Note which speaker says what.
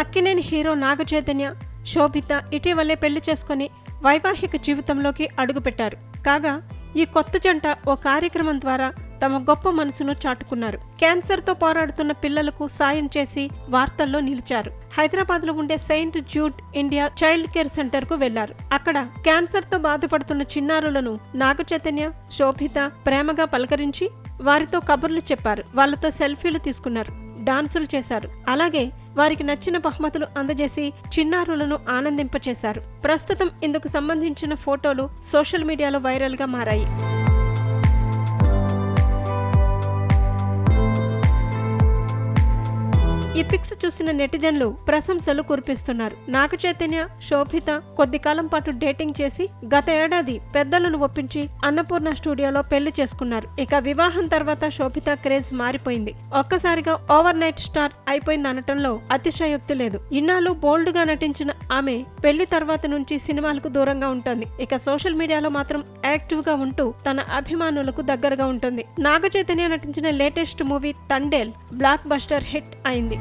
Speaker 1: Akkineni hero Naga Chaitanya శోభిత ఇటీవలే పెళ్ళి చేసుకుని వైవాహిక జీవితంలోకి అడుగుపెట్టారు. కాగా ఈ కొత్త జంట ఓ కార్యక్రమం ద్వారా తమ గొప్ప మనసును చాటుకున్నారు. క్యాన్సర్తో పోరాడుతున్న పిల్లలకు సాయం చేసి వార్తల్లో నిలిచారు. హైదరాబాద్లో ఉండే saint Jude India child care సెంటర్కు వెళ్ళారు. అక్కడ క్యాన్సర్తో బాధపడుతున్న చిన్నారులను నాగచైతన్య శోభిత ప్రేమగా పలకరించి వారితో కబుర్లు చెప్పారు. వాళ్ళతో సెల్ఫీలు తీసుకున్నారు. డాన్సులు చేశారు. అలాగే వారికి నచ్చిన బహుమతులు అందజేసి చిన్నారులను ఆనందింపచేశారు. ప్రస్తుతం ఇందుకు సంబంధించిన ఫోటోలు సోషల్ మీడియాలో వైరల్గా మారాయి. ఈ పిక్స్ చూసిన నెటిజన్లు ప్రశంసలు కురిపిస్తున్నారు. నాగ చైతన్య శోభిత కొద్ది కాలం పాటు డేటింగ్ చేసి గత ఏడాది పెద్దలను ఒప్పించి అన్నపూర్ణ స్టూడియోలో పెళ్ళి చేసుకున్నారు. ఇక వివాహం తర్వాత శోభిత క్రేజ్ మారిపోయింది. ఒక్కసారిగా ఓవర్ నైట్ స్టార్ అయిపోయింది అనటంలో అతిశయోక్తి లేదు. ఇన్నాళ్ళు బోల్డ్గా నటించిన ఆమె పెళ్ళి తర్వాత నుంచి సినిమాలకు దూరంగా ఉంటుంది. ఇక సోషల్ మీడియాలో మాత్రం యాక్టివ్గా ఉంటూ తన అభిమానులకు దగ్గరగా ఉంటుంది. నాగ చైతన్య నటించిన latest movie Thandel blockbuster hit అయింది.